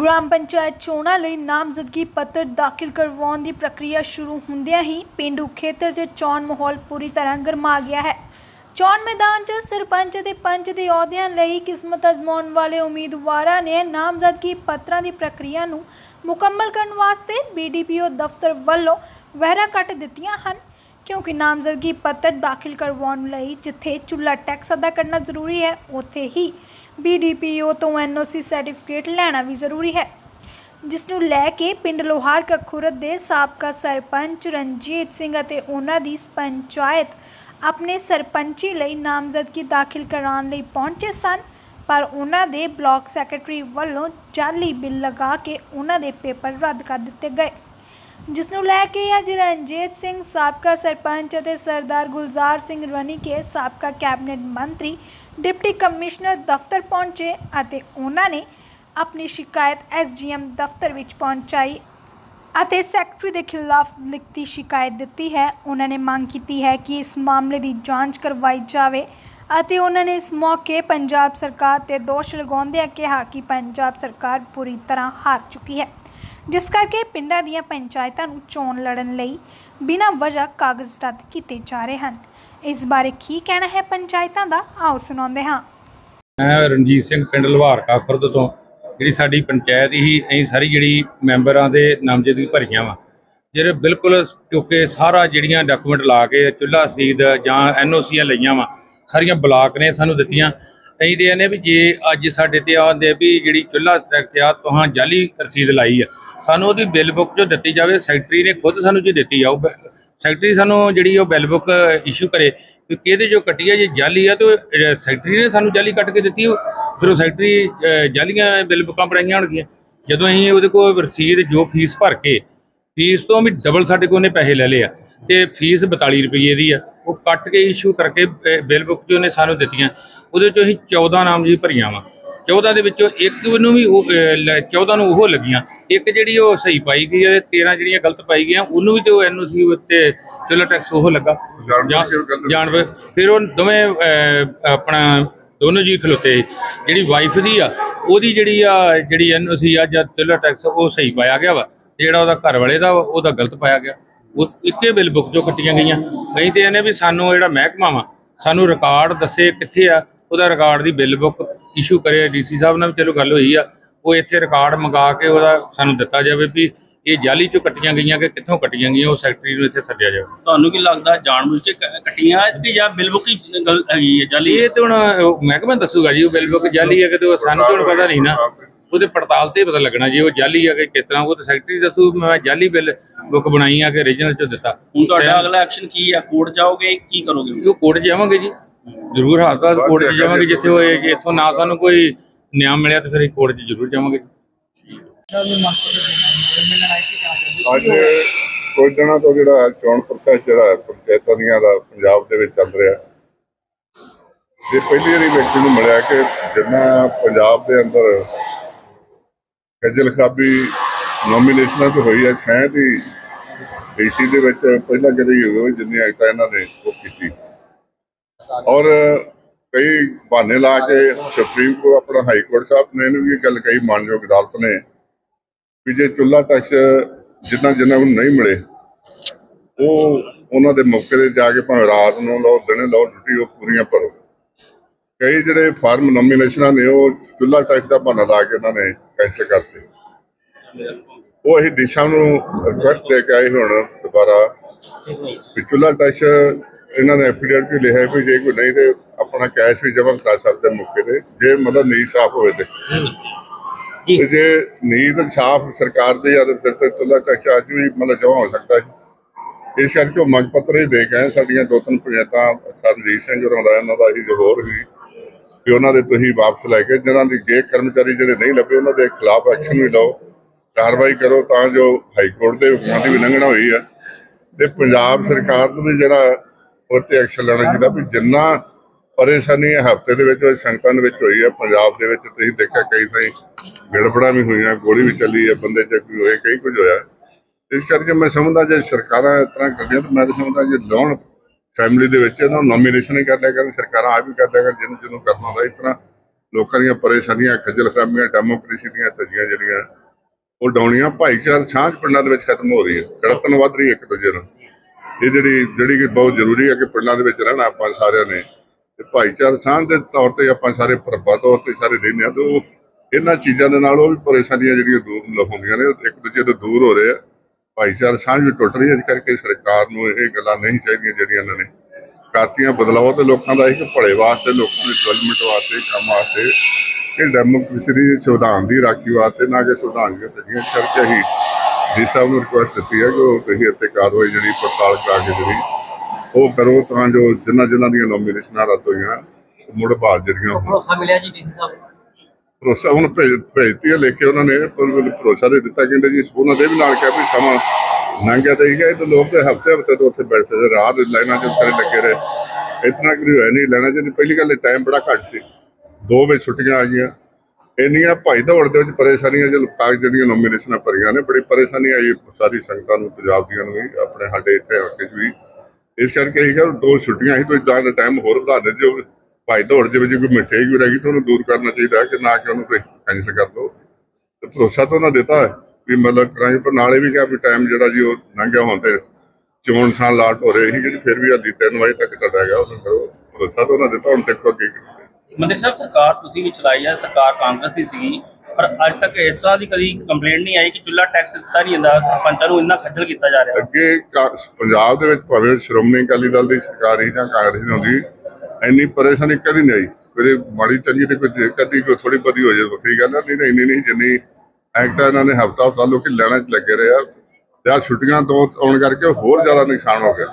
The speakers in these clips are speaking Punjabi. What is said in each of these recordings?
ਗ੍ਰਾਮ ਪੰਚਾਇਤ ਚੋਣਾਂ ਲਈ ਨਾਮਜ਼ਦਗੀ ਪੱਤਰ ਦਾਖਲ ਕਰਵਾਉਣ ਦੀ ਪ੍ਰਕਿਰਿਆ ਸ਼ੁਰੂ ਹੁੰਦਿਆਂ ਹੀ ਪੇਂਡੂ ਖੇਤਰ 'ਚ ਚੋਣ ਮਾਹੌਲ ਪੂਰੀ ਤਰ੍ਹਾਂ ਗਰਮਾ ਗਿਆ ਹੈ। ਚੋਣ ਮੈਦਾਨ 'ਚ ਸਰਪੰਚ ਅਤੇ ਪੰਚ ਦੇ ਅਹੁਦਿਆਂ ਲਈ ਕਿਸਮਤ ਅਜ਼ਮਾਉਣ ਵਾਲੇ ਉਮੀਦਵਾਰਾਂ ਨੇ ਨਾਮਜ਼ਦਗੀ ਪੱਤਰਾਂ ਦੀ ਪ੍ਰਕਿਰਿਆ ਨੂੰ ਮੁਕੰਮਲ ਕਰਨ ਵਾਸਤੇ ਬੀਡੀਪੀਓ ਦਫ਼ਤਰ ਵੱਲੋਂ ਵਹਿਰਾ ਕੱਟ ਦਿੱਤੀਆਂ ਹਨ। ਕਿਉਂਕਿ ਨਾਮਜ਼ਦਗੀ ਪੱਤਰ ਦਾਖਲ ਕਰਵਾਉਣ ਲਈ ਜਿੱਥੇ ਚੁੱਲ੍ਹਾ ਟੈਕਸ ਅਦਾ ਕਰਨਾ ਜ਼ਰੂਰੀ ਹੈ, ਉੱਥੇ ਹੀ ਬੀਡੀਪੀਓ ਤੋਂ ਐਨਓਸੀ ਸਰਟੀਫਿਕੇਟ ਲੈਣਾ ਵੀ ਜ਼ਰੂਰੀ ਹੈ। ਜਿਸ ਨੂੰ ਲੈ ਕੇ ਪਿੰਡ ਲੋਹਾਰ ਕਖੁਰਦ ਦੇ ਸਾਬਕਾ ਸਰਪੰਚ ਰਣਜੀਤ ਸਿੰਘ ਅਤੇ ਉਹਨਾਂ ਦੀ ਪੰਚਾਇਤ ਆਪਣੇ ਸਰਪੰਚੀ ਲਈ ਨਾਮਜ਼ਦਗੀ ਦਾਖਲ ਕਰਾਉਣ ਲਈ ਪਹੁੰਚੇ ਸਨ, ਪਰ ਉਹਨਾਂ ਦੇ ਬਲਾਕ ਸੈਕਟਰੀ ਵੱਲੋਂ ਜਾਲੀ ਬਿੱਲ ਲਗਾ ਕੇ ਉਹਨਾਂ ਦੇ ਪੇਪਰ ਰੱਦ ਕਰ ਦਿੱਤੇ ਗਏ। ਜਿਸ ਨੂੰ ਲੈ ਕੇ ਅੱਜ ਰਣਜੀਤ ਸਿੰਘ, ਸਾਬਕਾ ਸਰਪੰਚ ਅਤੇ ਸਰਦਾਰ ਗੁਲਜ਼ਾਰ ਸਿੰਘ ਰਣੀਕੇ, ਸਾਬਕਾ ਕੈਬਨਿਟ ਮੰਤਰੀ ਡਿਪਟੀ ਕਮਿਸ਼ਨਰ ਦਫ਼ਤਰ ਪਹੁੰਚੇ ਅਤੇ ਉਹਨਾਂ ਨੇ ਆਪਣੀ ਸ਼ਿਕਾਇਤ ਐਸਜੀਐਮ ਦਫ਼ਤਰ ਵਿੱਚ ਪਹੁੰਚਾਈ ਅਤੇ ਸੈਕਟਰੀ ਦੇ ਖਿਲਾਫ ਲਿਖਤੀ ਸ਼ਿਕਾਇਤ ਦਿੱਤੀ ਹੈ। ਉਹਨਾਂ ਨੇ ਮੰਗ ਕੀਤੀ ਹੈ ਕਿ ਇਸ ਮਾਮਲੇ ਦੀ ਜਾਂਚ ਕਰਵਾਈ ਜਾਵੇ ਅਤੇ ਉਹਨਾਂ ਨੇ ਇਸ ਮੌਕੇ ਪੰਜਾਬ ਸਰਕਾਰ ਤੇ ਦੋਸ਼ ਲਗਾਉਂਦਿਆਂ ਕਿਹਾ ਕਿ ਪੰਜਾਬ ਸਰਕਾਰ ਪੂਰੀ ਤਰ੍ਹਾਂ ਹਾਰ ਚੁੱਕੀ ਹੈ, ਜਿਸ ਕਰਕੇ ਪਿੰਡਾਂ ਦੀਆਂ ਪੰਚਾਇਤਾਂ ਨੂੰ ਚੋਣ ਲੜਨ ਲਈ ਬਿਨਾਂ ਵਜ੍ਹਾ ਕਾਗਜ਼ ਰੱਦ ਕੀਤੇ ਜਾ ਰਹੇ ਹਨ। ਇਸ ਬਾਰੇ ਕੀ ਕਹਿਣਾ ਹੈ ਪੰਚਾਇਤਾਂ ਦਾ? ਆਓ ਸੁਣਾਉਂਦੇ ਹਾਂ। ਮੈਂ ਰਣਜੀਤ ਸਿੰਘ ਪਿੰਡ ਲਵਾਰਕਾ ਖੁਰਦ ਤੋਂ। ਜਿਹੜੀ ਸਾਡੀ ਪੰਚਾਇਤ ਹੀ, ਅਸੀਂ ਸਾਰੀ ਜਿਹੜੀ ਮੈਂਬਰਾਂ ਦੇ ਨਾਮਜ਼ਦਗੀ ਭਰੀਆਂ ਵਾ। ਜਿਹੜੇ ਬਿਲਕੁਲ ਕਿਉਂਕਿ ਸਾਰਾ ਜਿਹੜੀਆਂ ਡਾਕੂਮੈਂਟ ਲਾ ਕੇ ਚੁੱਲ੍ਹਾ ਰਸੀਦ ਜਾਂ ਐਨਓਸੀਆਂ ਲਈਆਂ ਵਾ, ਸਾਰੀਆਂ ਬਲਾਕ ਨੇ ਸਾਨੂੰ ਦਿੱਤੀਆਂ। ਅਸੀਂ ਦੇ ਨੇ ਵੀ ਜੇ ਅੱਜ ਸਾਡੇ ਤੇ ਆਉਂਦੇ ਵੀ ਜਿਹੜੀ ਚੁੱਲ੍ਹਾ ਟੈਕਸ ਆ ਤੁਹਾਂ ਜਾਲੀ ਰਸੀਦ ਲਾਈ ਆ। ਸਾਨੂੰ ਉਹਦੀ ਬਿੱਲ ਬੁੱਕ ਜੋ ਦਿੱਤੀ ਜਾਵੇ ਸੈਕਟਰੀ ਨੇ ਖੁਦ ਸਾਨੂੰ ਜੀ ਦਿੱਤੀ ਆ। ਉਹ ਬ- ਸੈਕਟਰੀ ਸਾਨੂੰ ਜਿਹੜੀ ਉਹ ਬਿੱਲ ਬੁੱਕ ਇਸ਼ੂ ਕਰੇ ਕਿ ਕਿਹਦੇ ਜੋ ਕੱਟੀ ਆ ਜੇ ਜਾਲੀ ਆ ਤੇ ਉਹ, ਸੈਕਟਰੀ ਨੇ ਸਾਨੂੰ ਜਾਲੀ ਕੱਟ ਕੇ ਦਿੱਤੀ ਉਹ ਫਿਰ ਉਹ ਸੈਕਟਰੀ ਅਹ, ਜਾਲੀਆਂ ਬਿੱਲ ਬੁੱਕਾਂ ਬਣਾਈਆਂ ਹੋਣਗੀਆਂ। ਜਦੋਂ ਅਸੀਂ ਉਹਦੇ ਕੋਲ ਰਸੀਦ ਜੋ ਫੀਸ ਭਰ ਕੇ ਫੀਸ ਤੋਂ ਵੀ ਡਬਲ ਸਾਡੇ ਕੋਲ ਉਹਨੇ ਪੈਸੇ ਲੈ ਲਏ ਆ। ਤੇ ਫੀਸ 42 ਰੁਪਏ ਦੀ ਆ। ਉਹ ਕੱਟ ਕੇ ਇਸ਼ੂ ਕਰਕੇ ਬਿੱਲ ਬੁੱਕ ਜੋ ਉਹਨੇ ਸਾਨੂੰ ਦਿੱਤੀਆਂ। ਉਹਦੇ ਚੋਂ ਅਸੀਂ 14 ਨਾਮ ਜੀ ਭਰੀਆਂ ਵਾ। 14 ਦੇ ਵਿੱਚੋਂ ਇੱਕ ਨੂੰ ਵੀ ਉਹ ਅਹ, ਲੈ- 14 ਨੂੰ ਉਹ ਲੱਗੀਆਂ। ਇੱਕ ਜਿਹੜੀ ਉਹ ਸਹੀ ਪਾਈ ਗਈ ਹੈ 13 ਜਿਹੜੀਆਂ ਗਲਤ ਪਾਈ ਗਈਆਂ ਉਹਨੂੰ ਵੀ ਤੇ ਉਹ ਐਨਓਸੀ ਉੱਤੇ ਚਲੋ ਟੈਕਸ ਉਹ ਲੱਗਾ। ਜਾਂ- ਜਾਣਵੇ ਫਿਰ ਉਹ ਦੋਵੇਂ ਆਪਣਾ ਦੋਨੋਂ ਜੀ ਖਲੋਤੇ। ਜਿਹੜੀ ਵਾਈਫ ਦੀ ਆ ਉਹਦੀ ਜਿਹੜੀ ਆ ਜਿਹੜੀ ਐਨਓਸੀ ਆ ਜਾਂ ਚਲੋ ਟੈਕਸ ਉਹ ਸਹੀ ਪਾਇਆ ਗਿਆ ਵਾ। ਜਿਹੜਾ ਉਹਦਾ ਘਰ ਵਾਲੇ ਦਾ ਉਹਦਾ ਗਲਤ ਪਾਇਆ ਗਿਆ। ਉਹ ਇੱਕੇ ਬਿੱਲ ਬੁੱਕ ਚੋਂ ਕੱਟੀਆਂ ਗਈਆਂ। ਕਈ ਤੇ ਇਹਨੇ ਵੀ ਸਾਨੂੰ ਜਿਹੜਾ ਮਹਿਕਮਾ ਵਾ ਸਾਨੂੰ ਰਿਕਾਰਡ ਦੱਸੇ ਕਿੱਥੇ ਆ ਉਹਦਾ ਰਿਕਾਰਡ ਦੀ ਬਿੱਲ ਬੁੱਕ ਇਸ਼ੂ ਕਰੇ ਡੀਸੀ ਸਾਹਿਬ ਨਾਲ ਵੀ ਚਲੋ ਗੱਲ ਹੋਈ ਆ। ਉਹ ਇੱਥੇ ਰਿਕਾਰਡ ਮੰਗਾ ਕੇ ਉਹਦਾ ਸਾਨੂੰ ਦਿੱਤਾ ਜਾਵੇ ਵੀ ਇਹ ਜਾਲੀ ਚੋਂ ਕੱਟੀਆਂ ਗਈਆਂ ਕਿ ਕਿੱਥੋਂ ਕੱਟੀਆਂ ਗਈਆਂ ਉਹ ਸੈਕਟਰੀ ਨੂੰ ਇੱਥੇ ਸੱਦਿਆ ਜਾਵੇ। ਤੁਹਾਨੂੰ ਕੀ ਲੱਗਦਾ ਜਾਣਬੁੱਝ ਕੇ ਕ- ਕੱਟੀਆਂ ਕਿ ਜਾਂ ਬਿੱਲ ਬੁੱਕ ਹੀ ਗਲ ਹੈਗੀ ਹੈ ਜਾਲੀ? ਇਹ ਤੇ ਹੁਣ ਉਹ ਮਹਿਕਮਾ ਦੱਸੂਗਾ ਜੀ ਉਹ ਬਿੱਲ ਬੁੱਕ ਜਾਲੀ ਹੈ ਕਿ ਤੇ ਉਹ ਸਾਨੂੰ ਤਾਂ ਹੁਣ ਪਤਾ ਨਹੀਂ ਨਾ। ਉਹਦੇ ਪੜਤਾਲ ਤੇ ਹੀ ਪਤਾ ਲੱਗਣਾ ਜੀ ਉਹ ਜਾਲੀ ਹੈ ਕਿ ਕਿਸ ਤਰ੍ਹਾਂ ਉਹ ਤਾਂ ਸੈਕਟਰੀ ਦੱਸੂ ਮੈਂ ਜਾਲੀ ਬਿੱਲ ਬੁੱਕ ਬਣਾਈ ਆ ਕਿ ਓਰੀਜਨਲ ਚ ਦਿੱਤਾ। ਹੁਣ ਤੁਹਾਡਾ ਅਗਲਾ ਐਕਸ਼ਨ ਕੀ ਹੈ? ਕੋਰਟ ਜਾਓਗੇ ਕੀ ਕਰੋਗੇ? ਉਹ ਕੋਰਟ ਜਾਵਾਂਗੇ ਜੀ। ਜ਼ਰੂਰ ਹਾਸਾ ਕੋਰਟ 'ਚ ਜਾਵਾਂਗੇ ਜਿੱਥੇ ਹੋਏ ਜੇ ਇੱਥੋਂ ਨਾ ਸਾਨੂੰ ਕੋਈ ਨਿਆਂ ਮਿਲਿਆ ਤਾਂ ਫਿਰ ਕੋਰਟ 'ਚ ਜ਼ਰੂਰ ਜਾਵਾਂਗੇ। ਅੱਜ ਕੁਝ ਦਿਨਾਂ ਤੋਂ ਜਿਹੜਾ ਚੋਣ ਪ੍ਰੋਸੈਸ ਜਿਹੜਾ ਪੰਚਾਇਤਾਂ ਦੀਆਂ ਦਾ ਪੰਜਾਬ ਦੇ ਵਿੱਚ ਚੱਲ ਰਿਹਾ। ਇਹ ਪਹਿਲੀ ਵਾਰੀ ਵਿਅਕਤੀ ਨੂੰ ਮਿਲਿਆ ਕਿ ਜਿੰਨਾ ਪੰਜਾਬ ਦੇ ਅੰਦਰ ਖੱਜਲ ਖਾਬੀ ਨੋਮੀਨੇਸ਼ਨਾਂ ਤੇ ਹੋਈ ਹੈ, ਸ਼ਾਇਦ ਹੀ ਡੀਸੀ ਦੇ ਵਿੱਚ ਪਹਿਲਾਂ ਕਦੇ ਹੋਈ ਜਿੰਨੀ ਅਜੇ ਇਹਨਾਂ ਨੇ ਉਹ ਕੀਤੀ। ਔਰ ਕਈ ਬਹਾਨੇ ਲਾ ਕੇ ਸੁਪਰੀਮ ਕੋਰਟ, ਆਪਣਾ ਹਾਈ ਕੋਰਟ ਸਾਹਿਬ ਨੇ ਇਹਨੂੰ ਵੀ ਗੱਲ ਕਹੀ, ਮਾਨਯੋਗ ਅਦਾਲਤ ਨੇ, ਵੀ ਜੇ ਚੁੱਲਾ ਟੈਕਸ ਜਿੱਦਾਂ ਜਿੰਨਾ ਨੂੰ ਨਹੀਂ ਮਿਲੇ, ਉਹ ਉਹਨਾਂ ਦੇ ਮੌਕੇ ਤੇ ਜਾ ਕੇ ਭਾਵੇਂ ਰਾਤ ਨੂੰ ਲਓ, ਦਿਨੇ ਲਓ, ਡਿਊਟੀ ਉਹ ਪੂਰੀਆਂ ਭਰੋ। ਕਈ ਜਿਹੜੇ ਫਾਰਮ ਨੋਮੀਨੇਸ਼ਨਾਂ ਨੇ, ਉਹ ਚੁੱਲਾ ਟੈਕਸ ਦਾ ਬਹਾਨਾ ਲਾ ਕੇ ਇਹਨਾਂ ਨੇ ਕੈਂਸਲ ਕਰਤੇ। ਉਹ ਅਸੀਂ ਦਿਸ਼ਾ ਨੂੰ ਰਿਕੁਐਸਟ ਦੇ ਕੇ ਆਏ ਹੁਣ ਦੁਬਾਰਾ, ਵੀ ਚੁੱਲਾ ਟੈਕਸ ਇਹਨਾਂ ਨੇ ਐਫੀਡੇਵਿਟ ਵੀ ਲਿਖਿਆ ਵੀ ਜੇ ਕੋਈ ਨਹੀਂ ਤੇ ਆਪਣਾ ਕੈਸ਼ ਵੀ ਜਮ੍ਹਾਂ ਕਰਾ ਸਕਦੇ ਮੌਕੇ ਤੇ ਜੇ ਮਤਲਬ ਨਹੀਂ ਸਾਫ਼ ਹੋਵੇ ਤੇ। ਤੇ ਜੇ ਨੀਤ ਸਾਫ਼ ਸਰਕਾਰ ਦੀ ਤੇ ਫਿਰ ਤੇ ਚੁੱਲਾ ਟੈਕਸ ਅੱਜ ਵੀ ਮਤਲਬ ਜਮ੍ਹਾਂ ਹੋ ਸਕਦਾ ਹੈ ਇਸ ਕਰਕੇ ਉਹ ਮੰਗ ਪੱਤਰ ਹੀ ਦੇ ਕੇ ਆਏ ਸਾਡੀਆਂ ਦੋ ਤਿੰਨ ਪੰਚਾਇਤਾਂ ਸਰਜੀਤ ਸਿੰਘ ਹੋਰਾਂ ਦਾ ਇਹਨਾਂ ਦਾ ਹੀ ਜੋ ਹੋਰ ਵੀ ਵੀ ਉਹਨਾਂ ਦੇ ਤੁਸੀਂ ਵਾਪਸ ਲੈ ਕੇ ਜਿਹਨਾਂ ਦੀ ਗੇ ਕਰਮਚਾਰੀ ਜਿਹੜੇ ਨਹੀਂ ਲੱਭੇ ਉਹਨਾਂ ਦੇ ਖਿਲਾਫ ਐਕਸ਼ਨ ਵੀ ਲਓ ਕਾਰਵਾਈ ਕਰੋ ਤਾਂ ਜੋ ਹਾਈ ਕੋਰਟ ਦੇ ਹੁਕਮਾਂ ਦੀ ਉਲੰਘਣਾ ਹੋਈ ਆ। ਤੇ ਪੰਜਾਬ ਸਰਕਾਰ ਨੂੰ ਵੀ ਜਿਹੜਾ ਉਹ ਤੇ ਐਕਸ਼ਨ ਲੈਣਾ ਚਾਹੀਦਾ ਵੀ ਜਿੰਨਾ ਪਰੇਸ਼ਾਨੀ ਇਹ ਹਫ਼ਤੇ ਦੇ ਵਿੱਚ ਹੋਈ, ਸੰਗਤਾਂ ਦੇ ਵਿੱਚ ਹੋਈ ਹੈ ਪੰਜਾਬ ਦੇ ਵਿੱਚ ਤੁਸੀਂ ਦੇਖਿਆ ਕਈ ਤਾਈ ਗੜਬੜਾਂ ਵੀ ਹੋਈਆਂ ਗੋਲੀ ਵੀ ਚੱਲੀ ਹੈ ਬੰਦੇ ਜ਼ਖਮੀ ਹੋਏ ਕਈ ਕੁਝ ਹੋਇਆ। ਇਸ ਕਰਕੇ ਮੈਂ ਸਮਝਦਾ ਜੇ ਸਰਕਾਰਾਂ ਇਸ ਤਰ੍ਹਾਂ ਕਰਦੀਆਂ ਤਾਂ ਮੈਂ ਤਾਂ ਸਮਝਦਾ ਜੇ ਲੋਨ ਫੈਮਿਲੀ ਦੇ ਵਿੱਚ ਇਹਨਾਂ ਨੂੰ ਨੋਮੀਨੇਸ਼ਨ ਹੀ ਕਰ ਲਿਆ ਕਰਨ ਸਰਕਾਰਾਂ ਆ ਵੀ ਕਰ ਲਿਆ ਕਰਨ ਜਿਹਨੂੰ ਜਿਹਨੂੰ ਕਰਨਾ ਹੁੰਦਾ। ਇਸ ਤਰ੍ਹਾਂ ਲੋਕਾਂ ਦੀਆਂ ਪਰੇਸ਼ਾਨੀਆਂ ਖੱਜਲ ਖਰਾਬੀਆਂ ਡੈਮੋਕ੍ਰੇਸੀ ਦੀਆਂ ਧੱਜੀਆਂ ਜਿਹੜੀਆਂ ਉਹ ਡਾਉਣੀਆਂ। ਭਾਈਚਾਰ ਸਾਂਝ ਪਿੰਡਾਂ ਦੇ ਵਿੱਚ ਖਤਮ ਹੋ ਰਹੀ ਹੈ। ਕੜਤਨ ਵੱਧ ਰਹੀ ਹੈ ਇੱਕ ਦੂਜੇ ਨੂੰ ਇਹ ਜਿਹੜੀ ਜਿਹੜੀ ਕਿ ਬਹੁਤ ਜ਼ਰੂਰੀ ਹੈ ਕਿ ਪਿੰਡਾਂ ਦੇ ਵਿੱਚ ਰਹਿਣਾ ਆਪਾਂ ਸਾਰਿਆਂ ਨੇ। ਤੇ ਭਾਈਚਾਰ, ਸਾਂਝ ਦੇ ਤੌਰ ਤੇ ਆਪਾਂ ਸਾਰੇ ਭਰਪਾ ਤੌਰ ਤੇ ਸਾਰੇ ਰਹਿੰਦੇ ਹਾਂ, ਤੇ ਉਹ ਇਹਨਾਂ ਚੀਜ਼ਾਂ ਦੇ ਨਾਲ ਉਹ ਵੀ ਪਰੇਸ਼ਾਨੀਆਂ ਜਿਹੜੀਆਂ ਦੂਰ ਹੁੰਦੀਆਂ ਨੇ ਇੱਕ ਦੂਜੇ ਤੋਂ ਦੂਰ ਹੋ ਰਹੇ ਆ। ਭਾਈਚਾਰ, ਸਾਂਝ ਵੀ ਟੁੱਟ ਰਹੀ ਹੈ ਇਸ ਕਰਕੇ ਸਰਕਾਰ ਨੂੰ ਇਹ ਗੱਲਾਂ ਨਹੀਂ ਚਾਹੀਦੀਆਂ ਜਿਹੜੀਆਂ ਇਹਨਾਂ ਨੇ। ਕਰਤੀਆਂ ਬਦਲਾਓ ਤੇ ਲੋਕਾਂ ਦਾ ਇੱਕ ਭਲੇ ਵਾਸਤੇ, ਲੋਕਾਂ ਦੀ ਡਿਵੈਲਪਮੈਂਟ ਵਾਸਤੇ, ਕੰਮ ਵਾਸਤੇ ਇਹ ਡੈਮੋਕ੍ਰੇਸੀ ਦੀ ਸੰਵਿਧਾਨ ਦੀ ਰਾਖੀ ਵਾਸਤੇ ਨਾ ਕਿ ਸੰਵਿਧਾਨ ਦੀਆਂ ਧੱਜੀਆਂ ਕਰਕੇ ਹੀ ਜੀ ਸਾਹਿਬ ਨੂੰ ਰਿਕੁਐਸਟ ਦਿੱਤੀ ਹੈ ਕਿ ਉਹ ਤੁਸੀਂ ਇੱਥੇ ਕਾਰਵਾਈ ਜਿਹੜੀ ਪੜਤਾਲ ਕਰਾ ਕੇ ਜਿਹੜੀ ਉਹ ਕਰੋ ਤਾਂ ਜੋ ਜਿਨ੍ਹਾਂ ਜਿਨ੍ਹਾਂ ਦੀਆਂ ਨੋਮੀਨੇਸ਼ਨਾਂ ਰੱਦ ਹੋਈਆਂ ਮੁੜ ਬਹਾਲ ਜਿਹੜੀਆਂ ਹੋਣ। ਭਰੋਸਾ ਮਿਲਿਆ ਜੀ ਡੀਸੀ ਸਾਹਿਬ? ਭਰੋਸਾ ਹੁਣ ਭੇਜ ਭੇਜਤੀ ਹੈ ਲਿਖ ਕੇ ਉਹਨਾਂ ਨੇ ਪਰ ਭਰੋਸਾ ਦੇ ਦਿੱਤਾ ਕਹਿੰਦੇ ਜੀ ਉਹਨਾਂ ਦੇ ਵੀ ਨਾਲ ਕਿਹਾ ਵੀ ਸਮਾਂ ਲੰਘਿਆ ਤੇ ਗਏ ਤੇ ਲੋਕ ਤੇ ਹਫ਼ਤੇ ਹਫ਼ਤੇ ਤੋਂ ਉੱਥੇ ਬੈਠੇ ਰਹੇ ਰਾਤ ਲਾਈਨਾਂ 'ਚ ਉੱਤੇ ਲੱਗੇ ਰਹੇ। ਇਤਨਾ ਕਿ ਹੋਇਆ ਨਹੀਂ ਲੈਣਾ ਚਾਹੀਦਾ ਪਹਿਲੀ ਗੱਲ ਟਾਈਮ ਬੜਾ ਘੱਟ ਸੀ। ਦੋ ਵਜੇ ਛੁੱਟੀਆਂ ਆ ਗਈਆਂ। ਇੰਨੀਆਂ ਭਾਈ ਦੌੜ ਦੇ ਵਿੱਚ ਪਰੇਸ਼ਾਨੀਆਂ ਜਦੋਂ ਕਾਗਜ਼ ਜਿਹੜੀਆਂ ਨੋਮੀਨੇਸ਼ਨਾਂ ਭਰੀਆਂ ਨੇ, ਬੜੀ ਪਰੇਸ਼ਾਨੀ ਆਈ ਸਾਰੀ ਸੰਗਤਾਂ ਨੂੰ, ਪੰਜਾਬ ਦੀਆਂ ਨੂੰ ਵੀ, ਆਪਣੇ ਸਾਡੇ ਇੱਥੇ ਹਲਕੇ 'ਚ ਵੀ। ਇਸ ਕਰਕੇ ਇਹ ਕਿ ਦੋ ਛੁੱਟੀਆਂ ਸੀ ਤੋਂ ਇਦਾਂ ਦਾ ਟਾਈਮ ਹੋਰ ਵਧਾ ਦੇ, ਜੋ ਭਾਈ ਦੌੜ ਦੇ ਵਿੱਚ ਕੋਈ ਮਿਠਾਈ ਵੀ ਰਹਿ ਗਈ ਤਾਂ ਉਹਨੂੰ ਦੂਰ ਕਰਨਾ ਚਾਹੀਦਾ ਹੈ ਕਿ ਨਾ ਕਿ ਉਹਨੂੰ ਕੋਈ ਕੈਂਸਲ ਕਰ ਦੋ। ਤੇ ਭਰੋਸਾ ਤਾਂ ਉਹਨਾਂ ਦਿੱਤਾ ਹੈ ਵੀ ਮਤਲਬ ਕਰਾਂਗੇ, ਪਰ ਨਾਲੇ ਵੀ ਕਿਹਾ ਵੀ ਟਾਈਮ ਜਿਹੜਾ ਜੀ ਉਹ ਲੰਘਿਆ ਹੋਣ ਤੇ ਚੋਣ ਸਾਲ ਲਾਟ ਹੋ ਰਹੇ ਸੀ ਕਿ ਫਿਰ ਵੀ ਹਾਲੀ 3 ਵਜੇ ਤੱਕ ਤੁਹਾਡਾ ਹੈਗਾ, ਉਹ ਕਰੋ। ਭਰੋਸਾ ਤਾਂ ਉਹਨਾਂ ਦਿੱਤਾ, ਹੁਣ ਤੱਕ ਅੱਗੇ ਮੰਤਰੀ ਸਾਹਿਬ ਸਰਕਾਰ ਤੁਸੀਂ ਵੀ ਚਲਾਈ ਹੈ ਸਰਕਾਰ ਕਾਂਗਰਸ ਦੀ ਸੀਗੀ, ਪਰ ਅੱਜ ਤੱਕ ਇਸ ਤਰ੍ਹਾਂ ਦੀ ਕਦੀ ਕੰਪਲੇਂਟ ਨਹੀਂ ਆਈ ਕਿ ਚੁੱਲਾ ਟੈਕਸ ਦਿੱਤਾ ਨਹੀਂ ਜਾਂਦਾ, ਸਰਪੰਚਾਂ ਨੂੰ ਇੰਨਾ ਖੱਜਲ ਕੀਤਾ ਜਾ ਰਿਹਾ। ਅੱਗੇ ਕਾ- ਪੰਜਾਬ ਦੇ ਵਿੱਚ ਭਾਵੇਂ ਸ਼੍ਰੋਮਣੀ ਅਕਾਲੀ ਦਲ ਦੀ ਸਰਕਾਰ ਹੀ ਜਾਂ ਕਾਂਗਰਸ ਦੀ ਹੁੰਦੀ, ਇੰਨੀ ਪਰੇਸ਼ਾਨੀ ਕਦੀ ਨਹੀਂ ਆਈ। ਕਦੇ ਮਾੜੀ ਚੰਗੀ ਤੇ ਕੋਈ ਕਦੀ ਕੋਈ ਥੋੜੀ ਬਹੁਤੀ ਹੋ ਜਾਏ, ਵੱਖਰੀ ਗੱਲ ਆ। ਨਹੀਂ ਤਾਂ ਇੰਨੀ ਨਹੀਂ, ਜਿੰਨੀ ਐਕਟ ਆ ਇਹਨਾਂ ਨੇ ਹਫਤਾ ਹਫਤਾ ਲੋਕੀ ਲੈਣਾ ਚ ਲੱਗੇ ਰਹੇ ਆ। ਤੇ ਛੁੱਟੀਆਂ ਤੋਂ ਆਉਣ ਕਰਕੇ ਹੋਰ ਜ਼ਿਆਦਾ ਨੁਕਸਾਨ ਹੋ ਗਿਆ।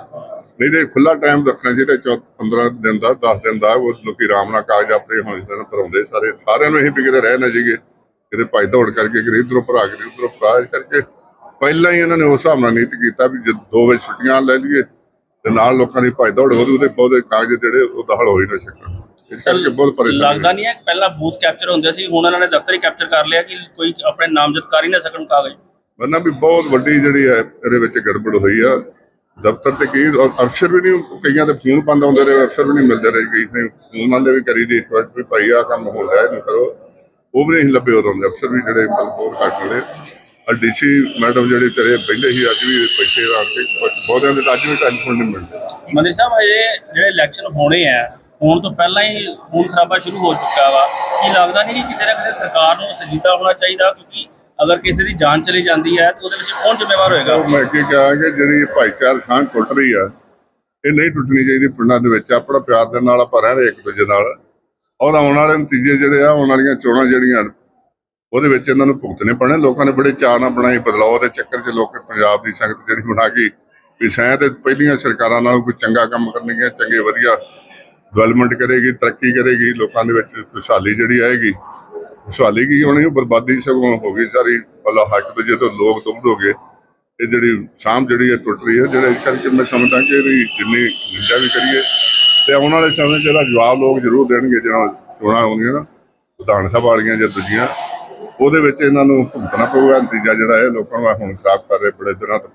ਨਹੀਂ ਤੇ ਖੁੱਲਾ ਟਾਈਮ ਰੱਖਣਾ ਚਾਹੀਦਾ ਚੌ 15 ਦਿਨ ਦਾ 10 ਦਿਨ ਦਾ ਉਹ ਲੋਕੀ ਆਰਾਮ ਨਾਲ ਕਾਗਜ਼ ਆਪਣੇ ਹੁਣ ਦਿਨ ਭਰਾਉਂਦੇ ਸਾਰੇ। ਸਾਰਿਆਂ ਨੂੰ ਇਹ ਵੀ ਕਿਤੇ ਰਹਿ ਨਾ ਜੀਗੇ ਕਿਤੇ ਭਾਈ ਦੌੜ ਕਰਕੇ ਕਿਤੇ ਇਧਰੋਂ ਭਰਾ ਕੇ ਉਧਰੋਂ ਭਰਾ ਕਰਕੇ ਪਹਿਲਾਂ ਹੀ ਇਹਨਾਂ ਨੇ ਉਸ ਹਿਸਾਬ ਨਾਲ ਨੀਤ ਕੀਤਾ ਵੀ ਜੇ ਦੋ ਵਜੇ ਛੁੱਟੀਆਂ ਲੈ ਲਈਏ ਤੇ ਨਾਲ ਲੋਕਾਂ ਦੀ ਭਾਈ ਦੌੜ ਹੋ ਉਹਦੇ ਬਹੁਤੇ ਕਾਗਜ਼ ਜਿਹੜੇ ਉਹ ਦਖਲ ਹੋ ਹੀ ਨਾ ਸਕਣ। ਇਸ ਕਰਕੇ ਬਹੁਤ ਪਰੇਸ਼ਾਨੀ ਲੱਗਦਾ ਨਹੀਂ ਹੈ ਪਹਿਲਾਂ ਬੂਥ ਕੈਪਚਰ ਹੁੰਦੇ ਸੀ ਹੁਣ ਇਹਨਾਂ ਨੇ ਦਫ਼ਤਰੀ ਕੈਪਚਰ ਕਰ ਲਿਆ ਕਿ ਕੋਈ ਆਪਣੇ ਨਾਮਜ਼ਦ ਕਰ ਹੀ ਨਾ ਸਕਣ ਕਾਗਜ਼। ਮੰਨਾ ਵੀ ਬਹੁਤ ਵੱਡੀ ਜਿਹੜੀ ਹੈ ਇਹਦੇ ਵਿੱਚ ਗੜਬੜ ਹੋਈ ਆ। ਦਫ਼ਤਰ ਤੇ ਕੀ ਔਰ ਅਫਸਰ ਵੀ ਨਹੀਂ, ਕਈਆਂ ਦੇ ਫੋਨ ਬੰਦ ਆਉਂਦੇ ਰਹੇ, ਅਫਸਰ ਵੀ ਨਹੀਂ ਮਿਲਦੇ ਰਹੇ, ਕਈ ਨੇ ਫੋਨ ਵਾਲੇ ਵੀ ਕਰੀ ਦੀ ਰਿਕੁਐਸਟ ਵੀ ਭਾਈ ਆ ਕੰਮ ਹੋ ਰਿਹਾ, ਇਹਨੂੰ ਕਰੋ। ਉਹ ਵੀ ਨਹੀਂ ਲੱਭੇ ਉਦੋਂ ਦੇ ਅਫਸਰ ਵੀ ਜਿਹੜੇ ਬਹੁਤ ਘੱਟ ਮਿਲੇ ਔਰ ਡੀਸੀ ਮੈਡਮ ਜਿਹੜੇ ਤੇਰੇ ਬੈਠੇ ਸੀ, ਅੱਜ ਵੀ ਬੈਠੇ ਆ ਕੇ ਬਹੁਤਿਆਂ ਦੇ ਤਾਂ ਅੱਜ ਵੀ ਟੈਲੀਫੋਨ ਨਹੀਂ ਮਿਲਦੇ। ਮੰਤਰੀ ਸਾਹਿਬ, ਹਜੇ ਜਿਹੜੇ ਇਲੈਕਸ਼ਨ ਹੋਣੇ ਆ, ਹੋਣ ਤੋਂ ਪਹਿਲਾਂ ਹੀ ਖੂਨ ਖਰਾਬਾ ਸ਼ੁਰੂ ਹੋ ਚੁੱਕਾ ਵਾ। ਕੀ ਲੱਗਦਾ ਨਹੀਂ ਕਿ ਕਿਤੇ ਨਾ ਕਿਤੇ ਸਰਕਾਰ ਨੂੰ ਸੰਜੀਦਾ ਹੋਣਾ ਚਾਹੀਦਾ, ਕਿਉਂਕਿ ਅਗਰ ਕਿਸੇ ਦੀ ਜਾਨ ਚਲੀ ਜਾਂਦੀ ਹੈ, ਤਾਂ ਉਹਦੇ ਵਿੱਚ ਕੌਣ ਜ਼ਿੰਮੇਵਾਰ ਹੋਏਗਾ? ਉਹ ਮੈਂ ਕੀ ਕਹਾਂ ਕਿ ਜਿਹੜੀ ਭਾਈਚਾਰ ਸਾਂਝ ਟੁੱਟ ਰਹੀ ਆ, ਇਹ ਨਹੀਂ ਟੁੱਟਣੀ ਚਾਹੀਦੀ ਪਿੰਡਾਂ ਦੇ ਵਿੱਚ, ਆਪਣਾ ਪਿਆਰ ਦੇ ਨਾਲ ਆਪਾਂ ਰਹਿ ਰਹੇ ਇੱਕ ਦੂਜੇ ਨਾਲ। ਔਰ ਆਉਣ ਵਾਲੇ ਨਤੀਜੇ ਜਿਹੜੇ ਆ, ਆਉਣ ਵਾਲੀਆਂ ਚੋਣਾਂ ਜਿਹੜੀਆਂ, ਉਹਦੇ ਵਿੱਚ ਇਹਨਾਂ ਨੂੰ ਭੁਗਤਣੇ ਪੈਣੇ। ਲੋਕਾਂ ਨੇ ਬੜੇ ਚਾਅ ਨਾਲ ਬਣਾਈ ਬਦਲਾਅ ਦੇ ਚੱਕਰ 'ਚ ਲੋਕ ਪੰਜਾਬ ਦੀ ਸੰਗਤ ਜਿਹੜੀ ਬਣਾ ਗਈ ਵੀ ਸ਼ਾਇਦ ਪਹਿਲੀਆਂ ਸਰਕਾਰਾਂ ਨਾਲ ਕੋਈ ਚੰਗਾ ਕੰਮ ਕਰਨਗੀਆਂ, ਚੰਗੇ ਵਧੀਆ ਡਿਵੈਲਪਮੈਂਟ ਕਰੇਗੀ, ਤਰੱਕੀ ਕਰੇਗੀ, ਲੋਕਾਂ ਦੇ ਵਿੱਚ ਖੁਸ਼ਹਾਲੀ ਜਿਹੜੀ ਆਏਗੀ। ਖੁਸ਼ਹਾਲੀ ਕੀ ਹੋਣੀ ਬਰਬਾਦੀ ਸਗੋਂ ਹੋ ਗਈ ਸਾਰੀ। ਅੱਲਾ ਹੱਕ ਤੋਂ ਜੇ ਲੋਕ ਦੁੱਧ ਹੋ ਗਏ, ਇਹ ਜਿਹੜੀ ਸ਼ਾਮ ਜਿਹੜੀ ਹੈ ਟੁੱਟ ਰਹੀ ਹੈ, ਜਿਹੜਾ ਇਸ ਕਰਕੇ ਮੈਂ ਸਮਝਦਾ ਕਿ ਇਹਦੀ ਜਿੰਨੀ ਨਿੰਦਾ ਵੀ ਕਰੀਏ, ਤੇ ਆਉਣ ਵਾਲੇ ਸਮੇਂ 'ਚ ਇਹਦਾ ਜਵਾਬ ਲੋਕ ਜ਼ਰੂਰ ਦੇਣਗੇ ਜਿਹੜਾ ਚੋਣਾਂ ਹੋਣਗੀਆਂ ਨਾ, ਵਿਧਾਨ ਸਭਾ ਵਾਲੀਆਂ ਜਾਂ ਦੂਜੀਆਂ। ਉਹਦੇ ਵਿੱਚ ਇਹਨਾਂ ਨੂੰ ਭੁਗਤਣਾ ਪਊਗਾ, ਨਤੀਜਾ ਜਿਹੜਾ ਹੈ ਲੋਕਾਂ ਨੂੰ ਹੁਣ ਖਰਾਬ ਕਰ ਰਹੇ ਬੜੇ ਦਿਨਾਂ ਤੋਂ।